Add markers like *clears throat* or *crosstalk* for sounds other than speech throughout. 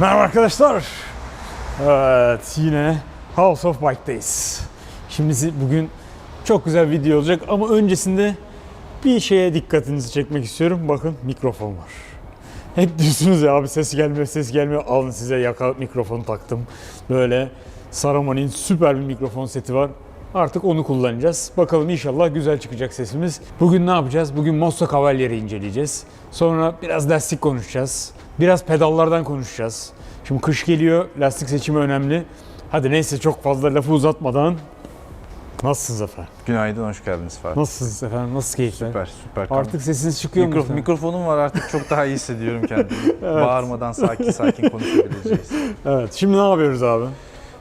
Merhaba arkadaşlar. Evet yine House of Bike'dayız. Şimdi bugün çok güzel bir video olacak ama öncesinde bir şeye dikkatinizi çekmek istiyorum. Bakın mikrofon var. Hep diyorsunuz ya abi ses gelmiyor ses gelmiyor. Alın size yaka mikrofon taktım. Böyle Saramoni'nin süper bir mikrofon seti var. Artık onu kullanacağız. Bakalım inşallah güzel çıkacak sesimiz. Bugün ne yapacağız? Bugün Mosso Cavalier'i inceleyeceğiz. Sonra biraz lastik konuşacağız. Biraz pedallardan konuşacağız. Şimdi kış geliyor, lastik seçimi önemli. Hadi neyse çok fazla lafı uzatmadan Nasılsınız efendim? Günaydın, hoş geldiniz Fatih. Nasılsınız efendim? Nasıl keyifler? Süper, süper. Artık sesiniz çıkıyor mu? Mikro, mikrofonum var artık çok daha iyi hissediyorum kendimi. *laughs* Bağırmadan sakin sakin konuşabileceğiz. Evet. Şimdi ne yapıyoruz abi?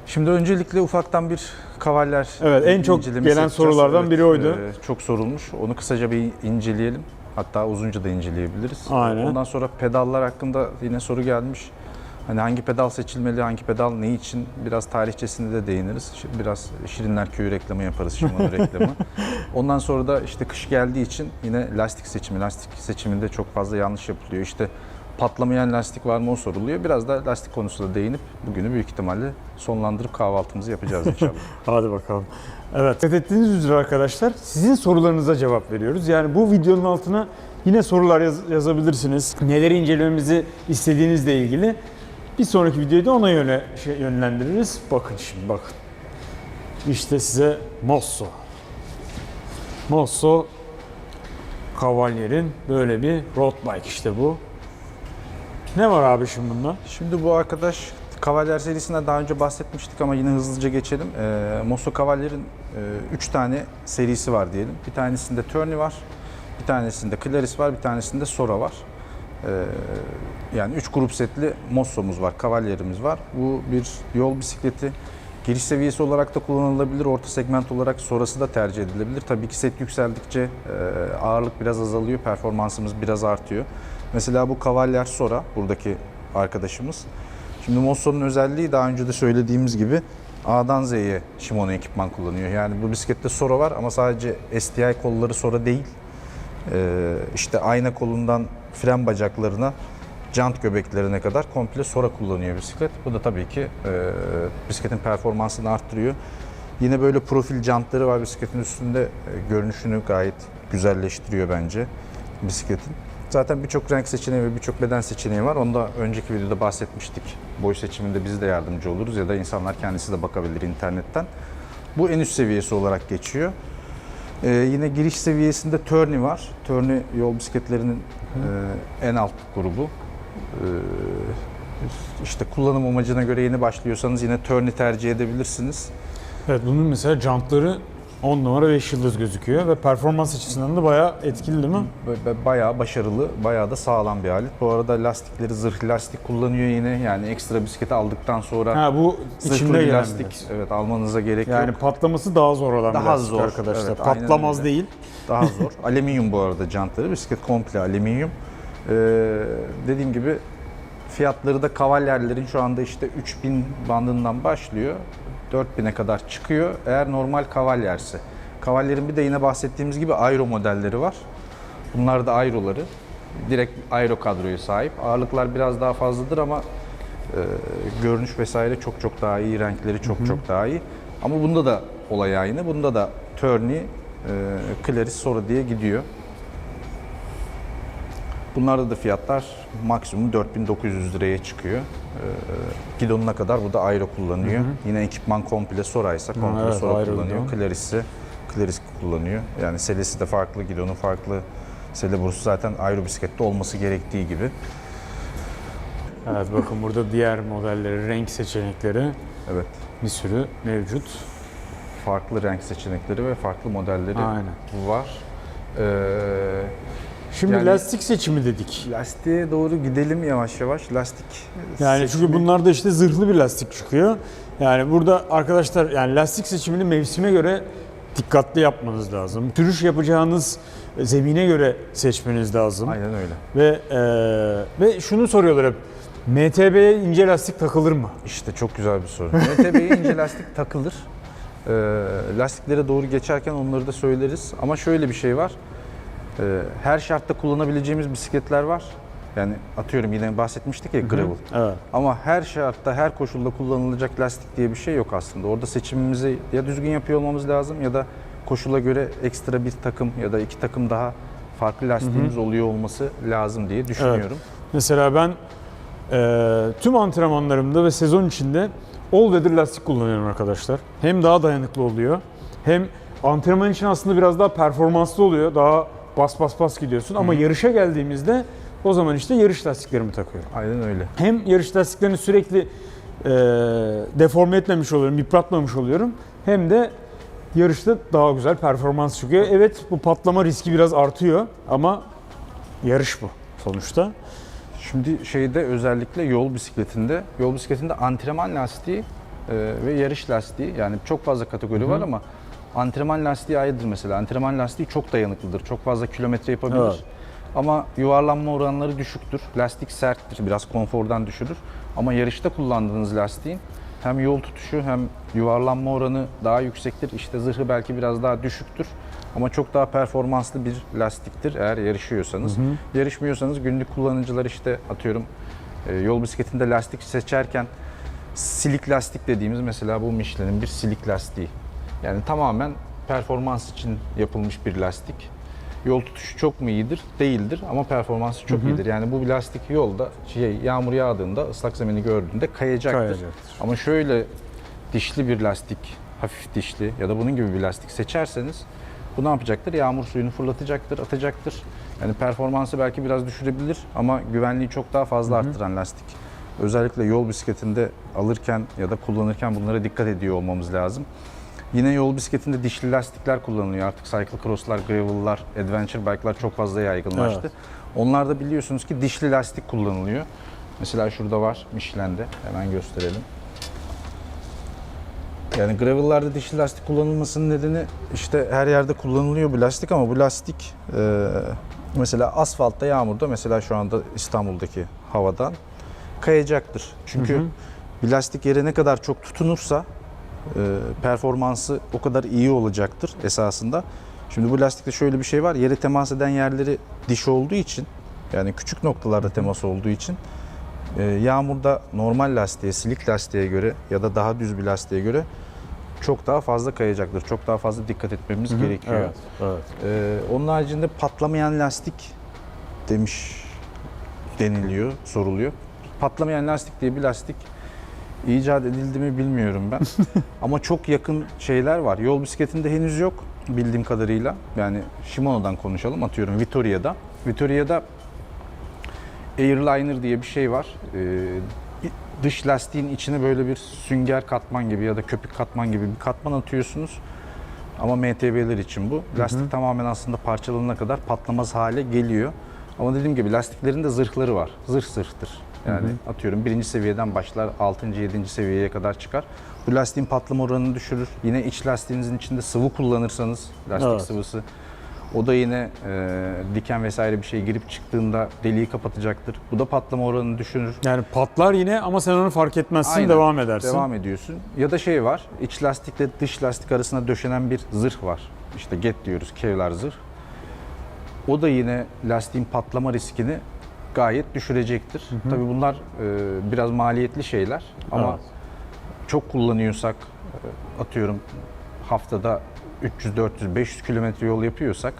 Şimdi öncelikle ufaktan bir kavaller Evet, en çok gelen sorulardan biri oydu. e, çok sorulmuş. Onu kısaca bir inceleyelim. Hatta uzunca da inceleyebiliriz. Aynen. Ondan sonra pedallar hakkında yine soru gelmiş. Hani hangi pedal seçilmeli, hangi pedal ne için biraz tarihçesine de değiniriz. Biraz Şirinler Köyü reklamı yaparız, Shimano reklamı. *laughs* Ondan sonra da işte kış geldiği için yine lastik seçimi, lastik seçiminde çok fazla yanlış yapılıyor. İşte patlamayan lastik var mı o soruluyor. Biraz da lastik konusunda değinip bugünü büyük ihtimalle sonlandırıp kahvaltımızı yapacağız inşallah. *laughs* Hadi bakalım. Evet. Ettiğiniz üzere arkadaşlar sizin sorularınıza cevap veriyoruz. Yani bu videonun altına yine sorular yaz- yazabilirsiniz. Neleri incelememizi istediğinizle ilgili. Bir sonraki videoyu da ona yöne şey, yönlendiririz. Bakın şimdi bakın. İşte size Mosso. Mosso Cavalier'in böyle bir road bike işte bu. Ne var abi şimdi bunda? Şimdi bu arkadaş Cavalier serisinden daha önce bahsetmiştik ama yine hızlıca geçelim. Ee, Mosso Cavalier'in 3 tane serisi var diyelim. Bir tanesinde Tourney var, bir tanesinde Claris var, bir tanesinde Sora var. Ee, yani 3 grup setli Mosso'muz var, Cavalier'imiz var. Bu bir yol bisikleti. Giriş seviyesi olarak da kullanılabilir, orta segment olarak sonrası da tercih edilebilir. Tabii ki set yükseldikçe e, ağırlık biraz azalıyor, performansımız biraz artıyor. Mesela bu Cavalier Sora, buradaki arkadaşımız. Şimdi Mosso'nun özelliği daha önce de söylediğimiz gibi A'dan Z'ye Shimano ekipman kullanıyor. Yani bu bisiklette Sora var ama sadece STI kolları Sora değil. Ee, işte ayna kolundan fren bacaklarına, jant göbeklerine kadar komple Sora kullanıyor bisiklet. Bu da tabii ki e, bisikletin performansını arttırıyor. Yine böyle profil jantları var bisikletin üstünde. E, görünüşünü gayet güzelleştiriyor bence bisikletin. Zaten birçok renk seçeneği ve birçok beden seçeneği var. Onu da önceki videoda bahsetmiştik. Boy seçiminde biz de yardımcı oluruz ya da insanlar kendisi de bakabilir internetten. Bu en üst seviyesi olarak geçiyor. Ee, yine giriş seviyesinde Tourney var. Tourney yol bisikletlerinin e, en alt grubu. Ee, işte kullanım amacına göre yeni başlıyorsanız yine Tourney tercih edebilirsiniz. Evet bunun mesela jantları 10 numara 5 yıldız gözüküyor ve performans açısından da bayağı etkili değil mi? Bayağı başarılı, bayağı da sağlam bir alet. Bu arada lastikleri zırh lastik kullanıyor yine. Yani ekstra bisikleti aldıktan sonra Ha bu içinde bir lastik biraz. evet almanıza gerek Yani yok. patlaması daha zor olan bir Daha lastik zor, arkadaşlar. evet, Patlamaz değil. Daha *laughs* zor. alüminyum bu arada jantları. Bisiklet komple alüminyum. Ee, dediğim gibi fiyatları da kavallerlerin şu anda işte 3000 bandından başlıyor. 4000'e kadar çıkıyor. Eğer normal kavalyerse. Kavallerin bir de yine bahsettiğimiz gibi aero modelleri var. Bunlar da aeroları. Direkt aero kadroya sahip. Ağırlıklar biraz daha fazladır ama e, görünüş vesaire çok çok daha iyi. Renkleri çok çok daha iyi. Ama bunda da olay aynı. Bunda da Tourney, e, Claris, Sora diye gidiyor. Bunlarda da fiyatlar maksimum 4900 liraya çıkıyor. Ee, gidonuna kadar bu da aero kullanıyor. Yine ekipman komple Sora ise komple evet, Sora kullanıyor. Claris'i Claris kullanıyor. Yani selesi de farklı, gidonu farklı. Sele borusu zaten aero bisiklette olması gerektiği gibi. Evet bakın burada diğer modelleri, renk seçenekleri Evet. bir sürü mevcut. Farklı renk seçenekleri ve farklı modelleri Aynen. var. Ee, Şimdi Yani- lastik seçimi dedik. lastiğe doğru gidelim yavaş yavaş. Lastik Yani çünkü seçimi- bunlarda işte zırhlı bir lastik çıkıyor. Yani burada arkadaşlar yani lastik seçimini mevsime göre dikkatli yapmanız lazım. Sürüş yapacağınız zemine göre seçmeniz lazım. Aynen öyle. Ve e, ve şunu soruyorlar hep. MTB'ye ince lastik takılır mı? İşte çok güzel bir soru. MTB'ye ince *laughs* lastik takılır. Ee, lastiklere doğru geçerken onları da söyleriz. Ama şöyle bir şey var. Ee, her şartta kullanabileceğimiz bisikletler var. Yani atıyorum yine bahsetmiştik ya gravel. Evet. Ama her şartta, her koşulda kullanılacak lastik diye bir şey yok aslında. Orada seçimimizi ya düzgün yapıyor olmamız lazım ya da koşula göre ekstra bir takım ya da iki takım daha farklı lastiğimiz oluyor olması lazım diye düşünüyorum. Mesela ben e, tüm antrenmanlarımda ve sezon içinde all weather lastik kullanıyorum arkadaşlar. Hem daha dayanıklı oluyor hem antrenman için aslında biraz daha performanslı oluyor. Daha bas bas bas gidiyorsun ama yarışa geldiğimizde o zaman işte yarış lastiklerimi takıyorum. Aynen öyle. Hem yarış lastiklerini sürekli e, deforme etmemiş oluyorum, yıpratmamış oluyorum. Hem de yarışta daha güzel performans çıkıyor. Evet bu patlama riski biraz artıyor ama yarış bu sonuçta. Şimdi şeyde özellikle yol bisikletinde, yol bisikletinde antrenman lastiği e, ve yarış lastiği yani çok fazla kategori var ama antrenman lastiği ayrıdır mesela. Antrenman lastiği çok dayanıklıdır. Çok fazla kilometre yapabilir. Evet. Ama yuvarlanma oranları düşüktür. Lastik serttir. Biraz konfordan düşürür. Ama yarışta kullandığınız lastiğin hem yol tutuşu hem yuvarlanma oranı daha yüksektir. İşte zırhı belki biraz daha düşüktür. Ama çok daha performanslı bir lastiktir eğer yarışıyorsanız. Yarışmıyorsanız günlük kullanıcılar işte atıyorum e, yol bisikletinde lastik seçerken silik lastik dediğimiz mesela bu Michelin'in bir silik lastiği. Yani tamamen performans için yapılmış bir lastik. Yol tutuşu çok mu iyidir? Değildir ama performansı çok iyidir. Yani bu lastik yolda şey, yağmur yağdığında ıslak zemini gördüğünde kayacaktır. Kayacaktır. Ama şöyle dişli bir lastik, hafif dişli ya da bunun gibi bir lastik seçerseniz bu ne yapacaktır? Yağmur suyunu fırlatacaktır, atacaktır. Yani performansı belki biraz düşürebilir ama güvenliği çok daha fazla arttıran lastik. Özellikle yol bisikletinde alırken ya da kullanırken bunlara dikkat ediyor olmamız lazım. Yine yol bisikletinde dişli lastikler kullanılıyor. Artık cyclocross'lar, gravel'lar, adventure bike'lar çok fazla yaygınlaştı. Evet. Onlarda biliyorsunuz ki dişli lastik kullanılıyor. Mesela şurada var Michelin'de. Hemen gösterelim. Yani gravel'larda dişli lastik kullanılmasının nedeni işte her yerde kullanılıyor bu lastik ama bu lastik e, mesela asfaltta yağmurda mesela şu anda İstanbul'daki havadan kayacaktır. Çünkü Hı hı. bir lastik yere ne kadar çok tutunursa performansı o kadar iyi olacaktır esasında. Şimdi bu lastikte şöyle bir şey var. Yere temas eden yerleri diş olduğu için yani küçük noktalarda temas olduğu için e, yağmurda normal lastiğe, silik lastiğe göre ya da daha düz bir lastiğe göre çok daha fazla kayacaktır. Çok daha fazla dikkat etmemiz gerekiyor. Evet, evet. Ee, onun haricinde patlamayan lastik demiş deniliyor, soruluyor. Patlamayan lastik diye bir lastik icat edildi mi bilmiyorum ben. *laughs* Ama çok yakın şeyler var. Yol bisikletinde henüz yok bildiğim kadarıyla. Yani Shimano'dan konuşalım atıyorum Vittoria'da. Vittoria'da Airliner diye bir şey var. Ee, dış lastiğin içine böyle bir sünger katman gibi ya da köpük katman gibi bir katman atıyorsunuz. Ama MTB'ler için bu. Lastik tamamen aslında parçalanana kadar patlamaz hale geliyor. Ama dediğim gibi lastiklerin de zırhları var. Zırh zırhtır. Yani atıyorum birinci seviyeden başlar, 6. 7. seviyeye kadar çıkar. Bu lastiğin patlama oranını düşürür. Yine iç lastiğinizin içinde sıvı kullanırsanız, lastik Evet. sıvısı, o da yine e, diken vesaire bir şey girip çıktığında deliği kapatacaktır. Bu da patlama oranını düşürür. Yani patlar yine ama sen onu fark etmezsin, Aynen. devam edersin. Devam ediyorsun. Ya da şey var, iç lastikle dış lastik arasına döşenen bir zırh var. İşte get diyoruz, Kevlar zırh. O da yine lastiğin patlama riskini gayet düşürecektir. Tabii bunlar e, biraz maliyetli şeyler ama Evet. çok kullanıyorsak e, atıyorum haftada 300 400 500 kilometre yol yapıyorsak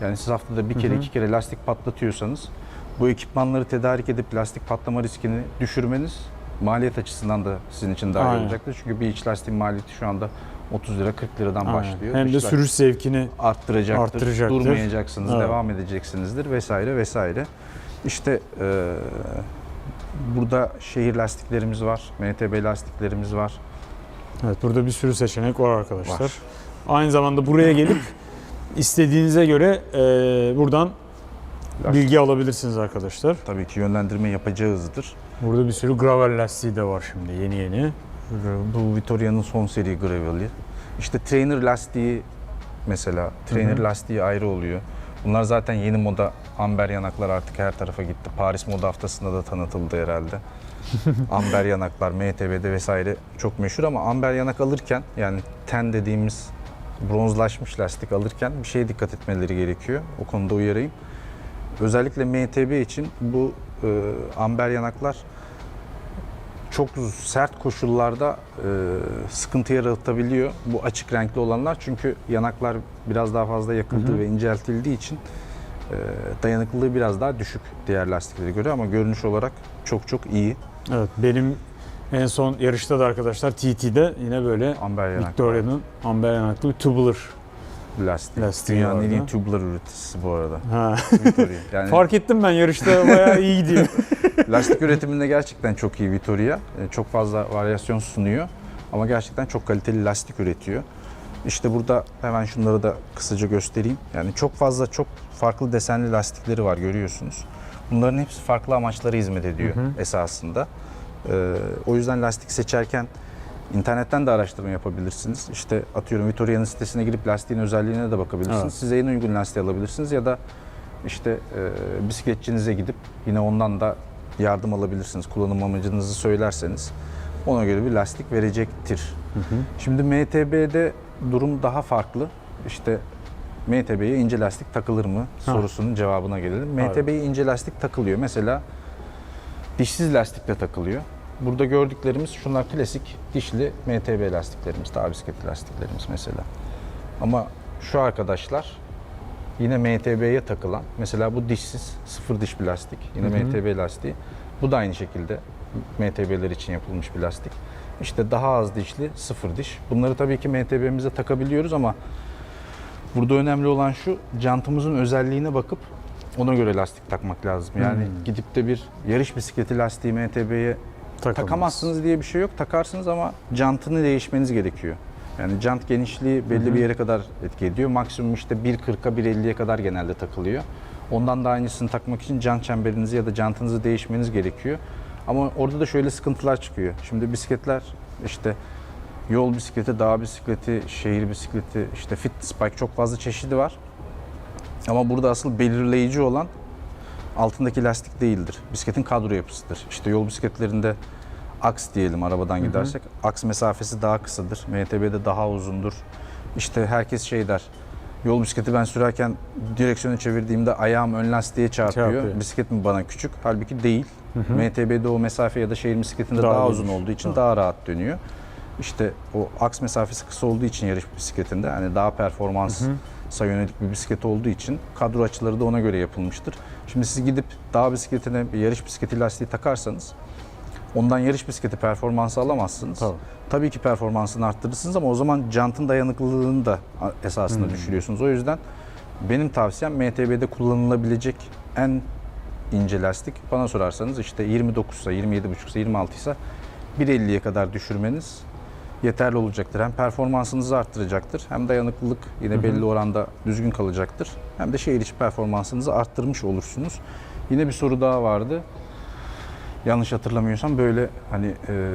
yani siz haftada bir kere iki kere lastik patlatıyorsanız bu ekipmanları tedarik edip lastik patlama riskini düşürmeniz maliyet açısından da sizin için daha iyi olacaktır. Çünkü bir iç lastiğin maliyeti şu anda 30 lira 40 liradan Aynen. başlıyor. Hem de sürüş zevkini arttıracaktır, arttıracaktır. durmayacaksınız, Evet. devam edeceksinizdir vesaire vesaire. İşte e, burada şehir lastiklerimiz var, MTB lastiklerimiz var. Evet burada bir sürü seçenek var arkadaşlar. Var. Aynı zamanda buraya gelip istediğinize göre e, buradan Lastik. bilgi alabilirsiniz arkadaşlar. Tabii ki yönlendirme yapacağızdır. Burada bir sürü gravel lastiği de var şimdi yeni yeni. Bu Vittoria'nın son seri Gravel'i. İşte trainer lastiği mesela, trainer lastiği ayrı oluyor. Bunlar zaten yeni moda amber yanaklar artık her tarafa gitti. Paris Moda Haftası'nda da tanıtıldı herhalde. *laughs* amber yanaklar, MTB'de vesaire çok meşhur ama amber yanak alırken yani ten dediğimiz bronzlaşmış lastik alırken bir şeye dikkat etmeleri gerekiyor. O konuda uyarayım. Özellikle MTB için bu e, amber yanaklar çok sert koşullarda e, sıkıntı yaratabiliyor. Bu açık renkli olanlar çünkü yanaklar biraz daha fazla yakıldığı Hı hı. ve inceltildiği için dayanıklılığı biraz daha düşük diğer lastiklere göre ama görünüş olarak çok çok iyi Evet benim en son yarışta da arkadaşlar TT'de yine böyle amber yanaklı Victoria'nın amber yanaklı bir tubular. lastik. Lastiği Dünyanın en iyi tubular üreticisi bu arada. Ha. *laughs* Yani Fark ettim ben yarışta bayağı iyi gidiyor. *laughs* lastik üretiminde gerçekten çok iyi Vittoria. E, Çok fazla varyasyon sunuyor ama gerçekten çok kaliteli lastik üretiyor. İşte burada hemen şunları da kısaca göstereyim. Yani çok fazla çok farklı desenli lastikleri var görüyorsunuz. Bunların hepsi farklı amaçlara hizmet ediyor Hı hı. esasında. E, o yüzden lastik seçerken internetten de araştırma yapabilirsiniz. İşte atıyorum Vittoria'nın sitesine girip lastiğin özelliğine de bakabilirsiniz. Evet. Size en uygun lastiği alabilirsiniz ya da işte e, bisikletçinize gidip yine ondan da yardım alabilirsiniz. Kullanım amacınızı söylerseniz ona göre bir lastik verecektir. Şimdi MTB'de durum daha farklı. İşte MTB'ye ince lastik takılır mı Ha. sorusunun cevabına gelelim. MTB'ye ince lastik takılıyor. Mesela dişsiz lastikle takılıyor. Burada gördüklerimiz şunlar klasik dişli MTB lastiklerimiz, daha bisiklet lastiklerimiz mesela. Ama şu arkadaşlar yine MTB'ye takılan, mesela bu dişsiz, sıfır diş bir lastik. Yine Hı hı. MTB lastiği. Bu da aynı şekilde MTB'ler için yapılmış bir lastik. İşte daha az dişli, sıfır diş. Bunları tabii ki MTB'mize takabiliyoruz ama burada önemli olan şu, jantımızın özelliğine bakıp ona göre lastik takmak lazım. Yani Hmm. gidip de bir yarış bisikleti lastiği MTB'ye Takamaz. takamazsınız diye bir şey yok. Takarsınız ama jantını değişmeniz gerekiyor. Yani jant genişliği belli Hı hı. bir yere kadar etki ediyor. Maksimum işte 1.40'a 1.50'ye kadar genelde takılıyor. Ondan da aynısını takmak için jant çemberinizi ya da jantınızı değişmeniz gerekiyor. Ama orada da şöyle sıkıntılar çıkıyor. Şimdi bisikletler işte yol bisikleti, dağ bisikleti, şehir bisikleti, işte fit spike çok fazla çeşidi var. Ama burada asıl belirleyici olan altındaki lastik değildir. Bisikletin kadro yapısıdır. İşte yol bisikletlerinde aks diyelim arabadan hı. gidersek. Aks mesafesi daha kısadır. MTB'de daha uzundur. İşte herkes şey der. Yol bisikleti ben sürerken direksiyonu çevirdiğimde ayağım ön lastiğe çarpıyor. Çarpıyor. Bisiklet mi bana küçük? Halbuki değil. Hı. MTB'de o mesafe ya da şehir bisikletinde Daha daha, uzun olduğu için Tamam. daha rahat dönüyor. İşte o aks mesafesi kısa olduğu için yarış bisikletinde hani daha performans Hı hı. sa yönelik bir bisiklet olduğu için kadro açıları da ona göre yapılmıştır. Şimdi siz gidip dağ bisikletine bir yarış bisikleti lastiği takarsanız ondan yarış bisikleti performansı alamazsınız. Tabii. Tabii ki performansını arttırırsınız ama o zaman jantın dayanıklılığını da esasında Hmm. düşürüyorsunuz. O yüzden benim tavsiyem MTB'de kullanılabilecek en ince lastik bana sorarsanız işte 29 ise 27,5 ise 26 ise 1.50'ye kadar düşürmeniz yeterli olacaktır. Hem performansınızı arttıracaktır hem dayanıklılık yine Hı hı. belli oranda düzgün kalacaktır. Hem de şehir içi performansınızı arttırmış olursunuz. Yine bir soru daha vardı. Yanlış hatırlamıyorsam böyle hani e,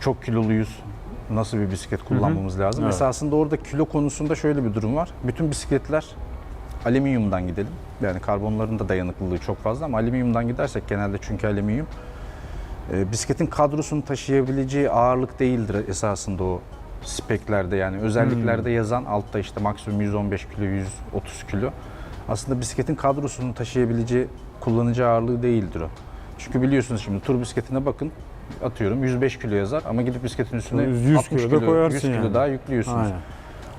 çok kiloluyuz nasıl bir bisiklet kullanmamız lazım. Evet. Esasında orada kilo konusunda şöyle bir durum var. Bütün bisikletler alüminyumdan gidelim. Yani karbonların da dayanıklılığı çok fazla ama alüminyumdan gidersek genelde çünkü alüminyum e, bisikletin kadrosunu taşıyabileceği ağırlık değildir esasında o speklerde yani özelliklerde yazan altta işte maksimum 115 kilo 130 kilo. Aslında bisikletin kadrosunu taşıyabileceği kullanıcı ağırlığı değildir o. Çünkü biliyorsunuz şimdi tur bisikletine bakın atıyorum 105 kilo yazar ama gidip bisikletin üstüne 100 60 kilo koyarsın 100 kilo yani. daha yüklüyorsunuz. Aynen.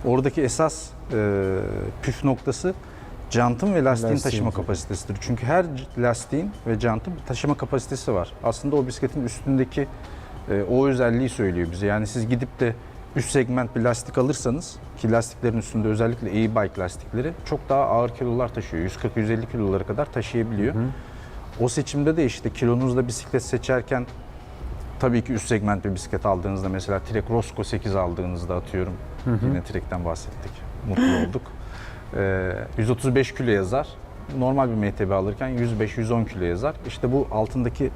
Oradaki esas e, püf noktası jantın ve lastiğin Lastiğin. taşıma kapasitesidir. Çünkü her lastiğin ve jantın bir taşıma kapasitesi var. Aslında o bisikletin üstündeki e, o özelliği söylüyor bize. Yani siz gidip de üst segment bir lastik alırsanız ki lastiklerin üstünde özellikle e-bike lastikleri çok daha ağır kilolar taşıyor. 140-150 kilolara kadar taşıyabiliyor. Hı. O seçimde de işte kilonuzda bisiklet seçerken tabii ki üst segment bir bisiklet aldığınızda mesela Trek Rosco 8 aldığınızda atıyorum. Hı hı. Yine Trek'ten bahsettik. Mutlu olduk. Ee, 135 kilo yazar. Normal bir MTB alırken 105-110 kilo yazar. İşte bu altındaki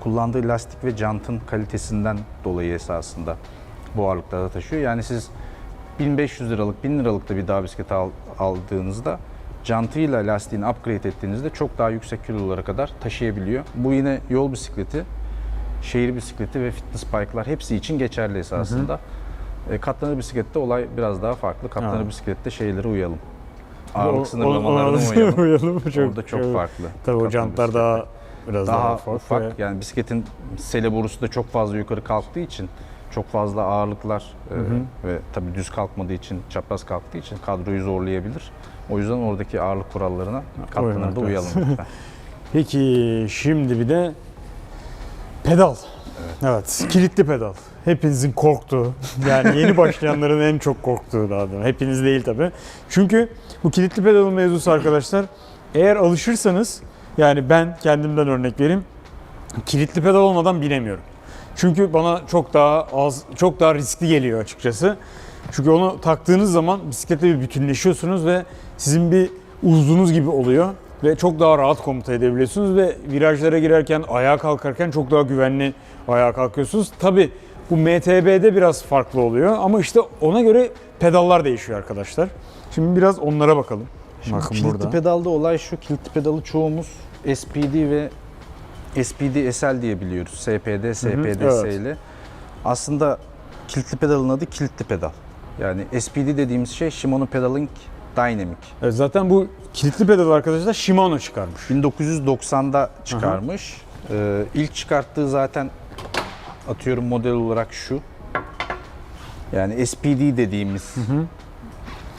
kullandığı lastik ve jantın kalitesinden dolayı esasında bu ağırlıklarda taşıyor. Yani siz 1500 liralık, 1000 liralık da bir dağ bisikleti al- aldığınızda jantıyla lastiğini upgrade ettiğinizde çok daha yüksek kilolara kadar taşıyabiliyor. Bu yine yol bisikleti, şehir bisikleti ve fitness bike'lar hepsi için geçerli esasında. E, katlanır bisiklette olay biraz daha farklı. Katlanır Ha. bisiklette şeylere uyalım. Ağırlık o- sınırlamalarına uyalım. uyalım. Çok, Orada çok evet. farklı. Tabii o jantlar daha biraz daha, daha ufak. ufak. ve- Yani bisikletin sele borusu da çok fazla yukarı kalktığı için çok fazla ağırlıklar e, ve tabii düz kalkmadığı için, çapraz kalktığı için kadroyu zorlayabilir. O yüzden oradaki ağırlık kurallarına katlanır da uyalım lütfen. *laughs* Peki şimdi bir de pedal. Evet. kilitli pedal. Hepinizin korktuğu, yani yeni başlayanların en çok korktuğu daha doğrusu. Hepiniz değil tabi. Çünkü bu kilitli pedalın mevzusu arkadaşlar, eğer alışırsanız, yani ben kendimden örnek vereyim, kilitli pedal olmadan binemiyorum. Çünkü bana çok daha az, çok daha riskli geliyor açıkçası. Çünkü onu taktığınız zaman bisikletle bir bütünleşiyorsunuz ve sizin bir uzunuz gibi oluyor ve çok daha rahat komuta edebiliyorsunuz ve virajlara girerken, ayağa kalkarken çok daha güvenli ayağa kalkıyorsunuz. Tabi bu MTB'de biraz farklı oluyor ama işte ona göre pedallar değişiyor arkadaşlar. Şimdi biraz onlara bakalım. Şimdi Bakın kilitli burada. pedalda olay şu, kilitli pedalı çoğumuz SPD ve SPD SL diye biliyoruz. SPD, SPDS evet. ile. Aslında kilitli pedalın adı kilitli pedal. Yani SPD dediğimiz şey Shimano Pedaling Dynamic. Evet, zaten bu kilitli pedal arkadaşlar Shimano çıkarmış. 1990'da çıkarmış. Ee, ilk çıkarttığı zaten atıyorum model olarak şu. Yani SPD dediğimiz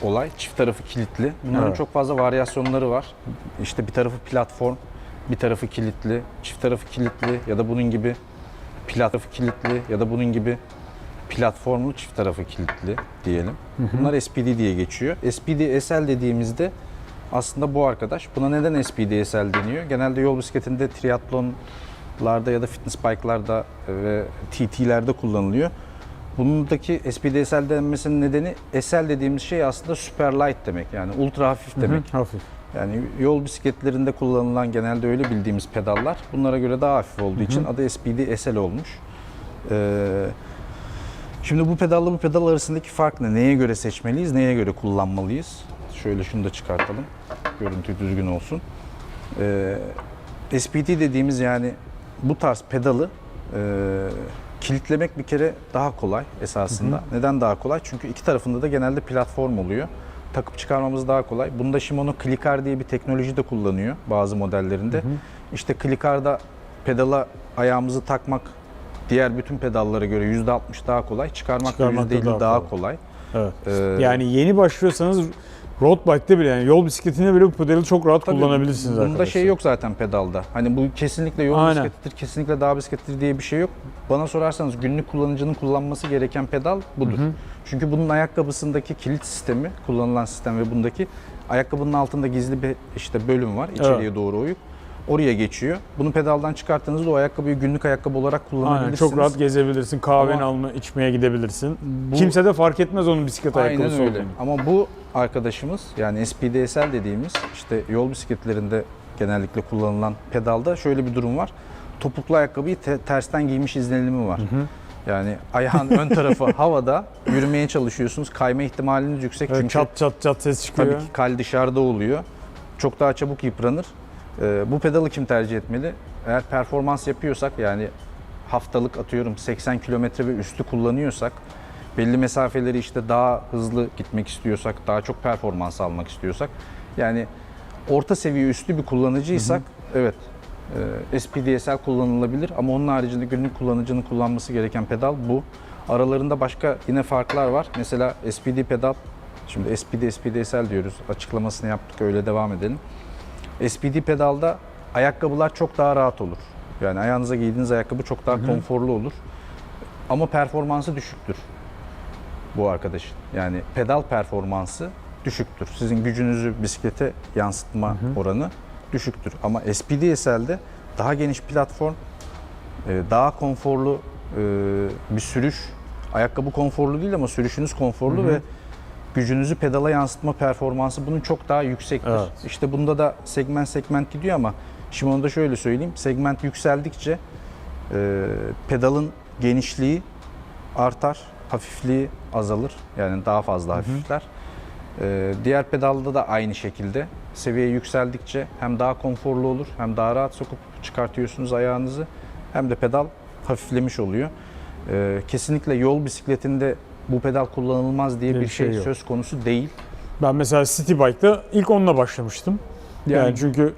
olay çift tarafı kilitli. Bunların Evet. çok fazla varyasyonları var. İşte bir tarafı platform, bir tarafı kilitli, çift tarafı kilitli ya da bunun gibi plat tarafı kilitli ya da bunun gibi platformlu çift tarafı kilitli diyelim. Bunlar SPD diye geçiyor. SPD SL dediğimizde aslında bu arkadaş. Buna neden SPD SL deniyor? Genelde yol bisikletinde triatlonlarda ya da fitness bike'larda ve TT'lerde kullanılıyor. Bundaki SPD SL denmesinin nedeni SL dediğimiz şey aslında super light demek. Yani ultra hafif demek. Hı, hafif. Yani yol bisikletlerinde kullanılan genelde öyle bildiğimiz pedallar bunlara göre daha hafif olduğu için adı SPD SL olmuş. Ee, şimdi bu pedalla bu pedal arasındaki fark ne? Neye göre seçmeliyiz, neye göre kullanmalıyız? Şöyle şunu da çıkartalım. Görüntü düzgün olsun. Ee, SPD dediğimiz yani bu tarz pedalı e, kilitlemek bir kere daha kolay esasında. Neden daha kolay? Çünkü iki tarafında da genelde platform oluyor. Takıp çıkarmamız daha kolay. Bunda Shimano Clicar diye bir teknoloji de kullanıyor bazı modellerinde. İşte Clicar'da pedala ayağımızı takmak diğer bütün pedallara göre %60 daha kolay. Çıkarmak, Çıkarmak da da %50 daha daha, kolay. kolay. Evet. Ee, Yani yeni başlıyorsanız road bike'de bile yani yol bisikletinde bile bu pedali çok rahat Tabii kullanabilirsiniz Bunda arkadaşlar. şey yok zaten pedalda. Hani bu kesinlikle yol Aynen. bisikletidir, kesinlikle dağ bisikletidir diye bir şey yok. Bana sorarsanız günlük kullanıcının kullanması gereken pedal budur. Çünkü bunun ayakkabısındaki kilit sistemi, kullanılan sistem ve bundaki ayakkabının altında gizli bir işte bölüm var içeriye doğru oyuk. Oraya geçiyor. Bunu pedaldan çıkarttığınızda o ayakkabıyı günlük ayakkabı olarak Aynen kullanabilirsiniz. çok rahat gezebilirsin, kahveni alma, içmeye gidebilirsin. Bu- Kimse de fark etmez onun bisiklet Aynen ayakkabısı öyle. olduğunu. Ama bu arkadaşımız yani SPDSL dediğimiz işte yol bisikletlerinde genellikle kullanılan pedalda şöyle bir durum var. Topuklu ayakkabıyı te- tersten giymiş izlenimi var. Yani ayağın ön tarafı *laughs* havada yürümeye çalışıyorsunuz. Kayma ihtimaliniz yüksek Evet, çünkü çat çat çat ses çıkıyor. tabii ki kal dışarıda oluyor. Çok daha çabuk yıpranır. Ee, bu pedalı kim tercih etmeli? Eğer performans yapıyorsak yani haftalık atıyorum 80 kilometre ve üstü kullanıyorsak belli mesafeleri işte daha hızlı gitmek istiyorsak, daha çok performans almak istiyorsak yani orta seviye üstü bir kullanıcıysak evet e, SPDSL kullanılabilir ama onun haricinde günlük kullanıcının kullanması gereken pedal bu. Aralarında başka yine farklar var. Mesela SPD pedal, şimdi SPD, SPDSL diyoruz. Açıklamasını yaptık öyle devam edelim. SPD pedalda ayakkabılar çok daha rahat olur. Yani ayağınıza giydiğiniz ayakkabı çok daha konforlu olur. Ama performansı düşüktür bu arkadaşın. Yani pedal performansı düşüktür. Sizin gücünüzü bisiklete yansıtma oranı düşüktür. Ama SPD SL'de daha geniş platform, e, daha konforlu e, bir sürüş. Ayakkabı konforlu değil ama sürüşünüz konforlu ve gücünüzü pedala yansıtma performansı bunun çok daha yüksektir. Evet. İşte bunda da segment segment gidiyor ama Shimano'da şöyle söyleyeyim. Segment yükseldikçe e, pedalın genişliği artar, hafifliği azalır. Yani daha fazla hafifler. E, diğer pedalda da aynı şekilde seviye yükseldikçe hem daha konforlu olur, hem daha rahat sokup çıkartıyorsunuz ayağınızı, hem de pedal hafiflemiş oluyor. E, kesinlikle yol bisikletinde bu pedal kullanılmaz diye bir bir şey şey, yok. söz konusu değil. Ben mesela City Bike'da ilk onunla başlamıştım. Yani, Yani- çünkü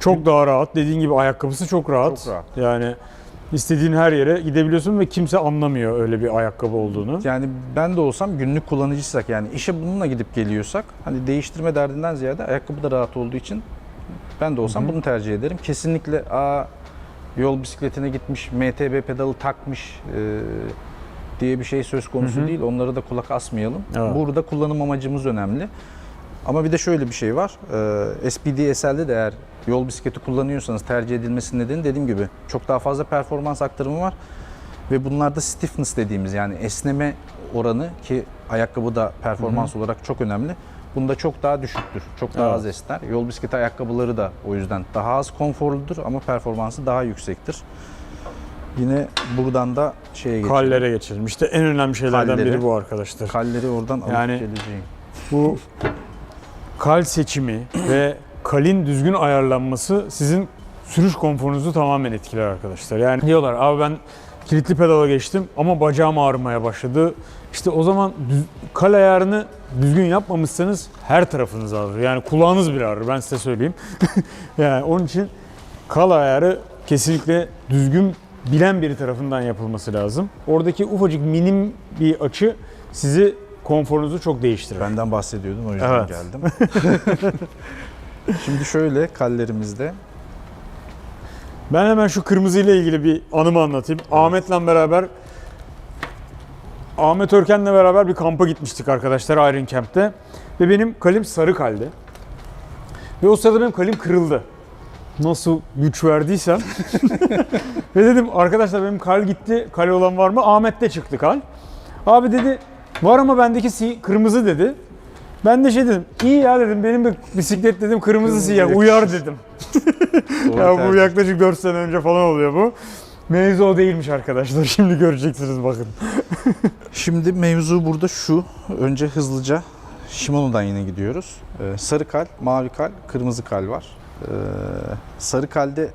Çok daha rahat. Dediğin gibi ayakkabısı çok rahat. Çok rahat. Yani istediğin her yere gidebiliyorsun ve kimse anlamıyor öyle bir ayakkabı olduğunu. Yani ben de olsam günlük kullanıcıysak yani işe bununla gidip geliyorsak hani değiştirme derdinden ziyade ayakkabı da rahat olduğu için ben de olsam bunu tercih ederim. Kesinlikle aa yol bisikletine gitmiş, MTB pedalı takmış e, diye bir şey söz konusu Hı hı. değil. Onları da kulak asmayalım. Evet. Burada kullanım amacımız önemli. Ama bir de şöyle bir şey var. Ee, SPD SL'de de eğer yol bisikleti kullanıyorsanız tercih edilmesinin nedeni dediğim gibi çok daha fazla performans aktarımı var. Ve bunlarda stiffness dediğimiz yani esneme oranı ki ayakkabıda performans olarak çok önemli. Bunda çok daha düşüktür. Çok daha Evet. az esner. Yol bisikleti ayakkabıları da o yüzden daha az konforludur ama performansı daha yüksektir. Yine buradan da şeye geçelim. Kallere geçelim. İşte en önemli şeylerden Kalleri. biri bu arkadaşlar. Kalleri oradan alıp Yani- geleceğim. Bu kal seçimi *clears throat* ve kalin düzgün ayarlanması sizin sürüş konforunuzu tamamen etkiler arkadaşlar. Yani diyorlar abi ben kilitli pedala geçtim ama bacağım ağrımaya başladı. İşte o zaman düz, kal ayarını düzgün yapmamışsanız her tarafınız ağrır. Yani kulağınız bile ağrır ben size söyleyeyim. *laughs* yani onun için kal ayarı kesinlikle düzgün bilen biri tarafından yapılması lazım. Oradaki ufacık minim bir açı sizi konforunuzu çok değiştirir. Benden bahsediyordun o yüzden Evet. geldim. *laughs* Şimdi şöyle kallerimizde Ben hemen şu kırmızı ile ilgili bir anımı anlatayım. Ahmet'le beraber Ahmet Örken'le beraber bir kampa gitmiştik arkadaşlar Iron Camp'te. Ve benim kalim sarı kaldı. Ve o sırada benim kalim kırıldı. Nasıl güç verdiysem. *laughs* Ve dedim arkadaşlar benim kal gitti. Kale olan var mı? Ahmet'te çıktı kal. Abi dedi var ama bendeki si- kırmızı dedi. Ben de şey dedim iyi ya dedim benim de bisiklet dedim kırmızı siyah uyar dedim. *laughs* *laughs* Ya bu yaklaşık 4 sene önce falan oluyor bu. Mevzu o değilmiş arkadaşlar. Şimdi göreceksiniz bakın. Şimdi mevzu burada şu. Önce hızlıca Shimano'dan yine gidiyoruz. Ee, sarı kal, mavi kal, kırmızı kal var. Ee, sarı kalde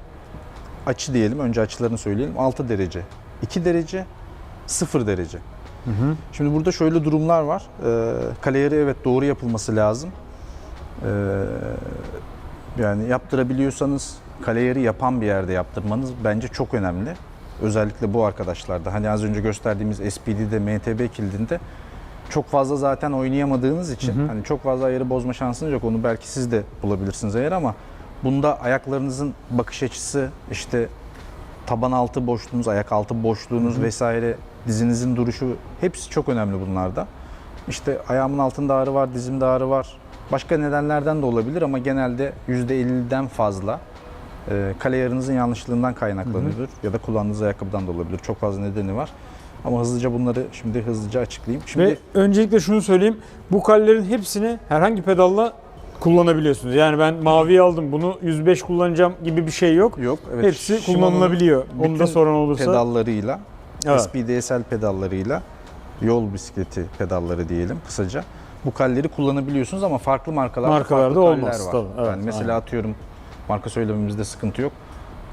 açı diyelim. Önce açılarını söyleyelim. 6 derece, 2 derece, 0 derece. Şimdi burada şöyle durumlar var. Ee, kaleyeri evet doğru yapılması lazım. Ee, yani yaptırabiliyorsanız kaleyeri yapan bir yerde yaptırmanız bence çok önemli. Özellikle bu arkadaşlarda. Hani az önce gösterdiğimiz SPD'de, MTB kilidinde çok fazla zaten oynayamadığınız için Hı hı. hani çok fazla ayarı bozma şansınız yok. Onu belki siz de bulabilirsiniz eğer ama bunda ayaklarınızın bakış açısı, işte taban altı boşluğunuz, ayak altı boşluğunuz vesaire, dizinizin duruşu hepsi çok önemli bunlarda. İşte ayağımın altında ağrı var, dizimde ağrı var. Başka nedenlerden de olabilir ama genelde %50'den fazla e, kale ayarınızın yanlışlığından kaynaklanıyordur ya da kullandığınız ayakkabıdan da olabilir. Çok fazla nedeni var. Ama hızlıca bunları şimdi hızlıca açıklayayım. Şimdi Ve öncelikle şunu söyleyeyim. Bu kallerin hepsini herhangi pedalla kullanabiliyorsunuz. Yani ben maviyi aldım bunu 105 kullanacağım gibi bir şey yok. yok. Evet, Hepsi Shimano'nun kullanılabiliyor. Onu da bütün soran olursa. pedallarıyla, Evet. SPDSL pedallarıyla, yol bisikleti pedalları diyelim kısaca. Bu kalleri kullanabiliyorsunuz ama farklı markalarda, Markalarda farklı kaller olmaz, var. tabii, evet, yani mesela aynen. atıyorum marka söylememizde sıkıntı yok.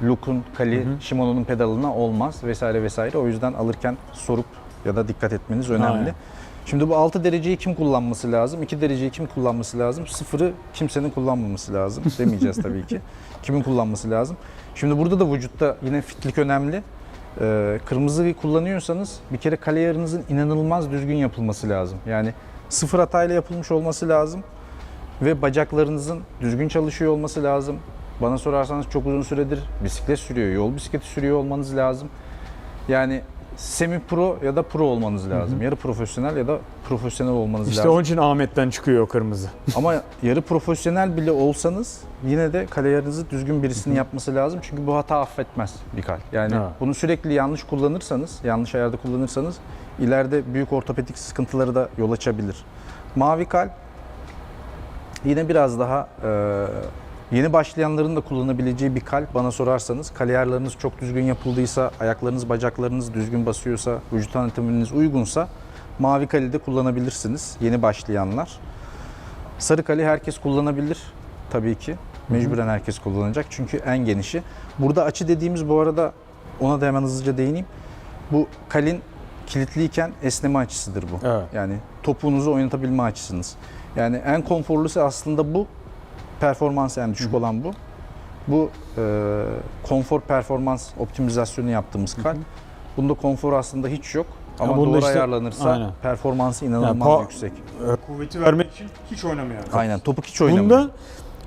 Look'un kali Shimano'nun pedalına olmaz vesaire vesaire. O yüzden alırken sorup ya da dikkat etmeniz önemli. Aynen. Şimdi bu 6 dereceyi kim kullanması lazım? 2 dereceyi kim kullanması lazım? Sıfırı kimsenin kullanmaması lazım. *laughs* Demeyeceğiz tabii ki. Kimin kullanması lazım? Şimdi burada da vücutta yine fitlik önemli. Ee, kırmızıyı kullanıyorsanız bir kere kale ayarınızın inanılmaz düzgün yapılması lazım. Yani sıfır hatayla yapılmış olması lazım ve bacaklarınızın düzgün çalışıyor olması lazım. Bana sorarsanız çok uzun süredir bisiklet sürüyor, yol bisikleti sürüyor olmanız lazım. Yani semi pro ya da pro olmanız lazım. Yarı profesyonel ya da profesyonel olmanız İşte lazım. onun için Ahmet'ten çıkıyor o kırmızı. *laughs* Ama yarı profesyonel bile olsanız yine de ayarınızı düzgün birisinin yapması lazım. Çünkü bu hata affetmez bir kal. Yani Evet. bunu sürekli yanlış kullanırsanız, yanlış ayarda kullanırsanız ileride büyük ortopedik sıkıntıları da yol açabilir. Mavi kal yine biraz daha e, yeni başlayanların da kullanabileceği bir kal bana sorarsanız. Kale ayarlarınız çok düzgün yapıldıysa, ayaklarınız, bacaklarınız düzgün basıyorsa, vücut anatominiz uygunsa mavi kali de kullanabilirsiniz yeni başlayanlar. Sarı kale herkes kullanabilir tabii ki. Mecburen herkes kullanacak çünkü en genişi. Burada açı dediğimiz bu arada ona da hemen hızlıca değineyim. Bu kalin kilitliyken esneme açısıdır bu. Evet. Yani topuğunuzu oynatabilme açısınız. Yani en konforlusu aslında bu. Performansı en düşük olan bu. Bu e, konfor performans optimizasyonu yaptığımız kal. Bunda konfor aslında hiç yok. Ama bunda doğru işte- ayarlanırsa aynen. performansı inanılmaz pa- yüksek. Kuvveti vermek için hiç oynamıyor. Aynen topuk hiç oynamıyor. Bunda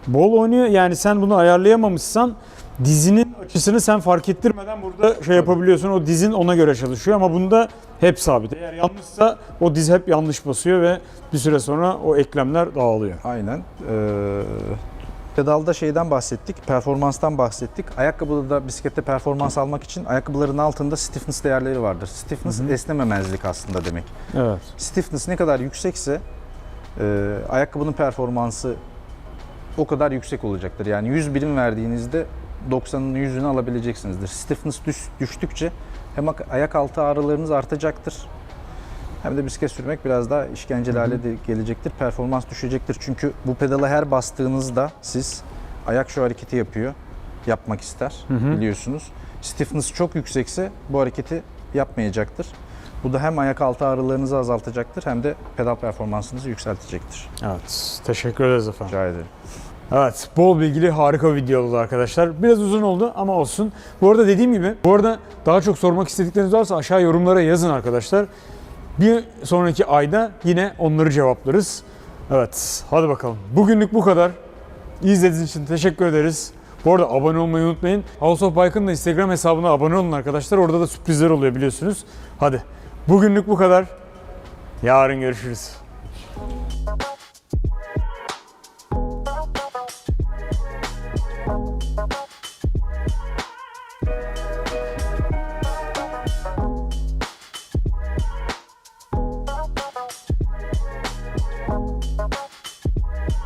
bol oynuyor yani sen bunu ayarlayamamışsan dizinin açısını sen fark ettirmeden burada şey yapabiliyorsun. O dizin ona göre çalışıyor ama bunda hep sabit. Eğer yanlışsa o diz hep yanlış basıyor ve bir süre sonra o eklemler dağılıyor. Aynen. Ee, pedalda şeyden bahsettik, performanstan bahsettik. Ayakkabıda da bisiklette performans almak için ayakkabıların altında stiffness değerleri vardır. Stiffness esnememezlik aslında demek. Evet. Stiffness ne kadar yüksekse e, ayakkabının performansı o kadar yüksek olacaktır. Yani 100 birim verdiğinizde 90'ın 100'ünü alabileceksinizdir. Stiffness düş- düştükçe hem ak- ayak altı ağrılarınız artacaktır. Hem de bisiklet sürmek biraz daha işkenceli hale de gelecektir. Performans düşecektir. Çünkü bu pedala her bastığınızda siz ayak şu hareketi yapıyor. Yapmak ister hı. biliyorsunuz. Stiffness çok yüksekse bu hareketi yapmayacaktır. Bu da hem ayak altı ağrılarınızı azaltacaktır hem de pedal performansınızı yükseltecektir. Evet. Teşekkür ederiz efendim. Rica ederim. Evet, bol bilgili harika bir video oldu arkadaşlar. Biraz uzun oldu ama olsun. Bu arada dediğim gibi, bu arada daha çok sormak istedikleriniz varsa aşağı yorumlara yazın arkadaşlar. Bir sonraki ayda yine onları cevaplarız. Evet, hadi bakalım. Bugünlük bu kadar. İzlediğiniz için teşekkür ederiz. Bu arada abone olmayı unutmayın. House of Bike'ın da Instagram hesabına abone olun arkadaşlar. Orada da sürprizler oluyor biliyorsunuz. Hadi, bugünlük bu kadar. Yarın görüşürüz.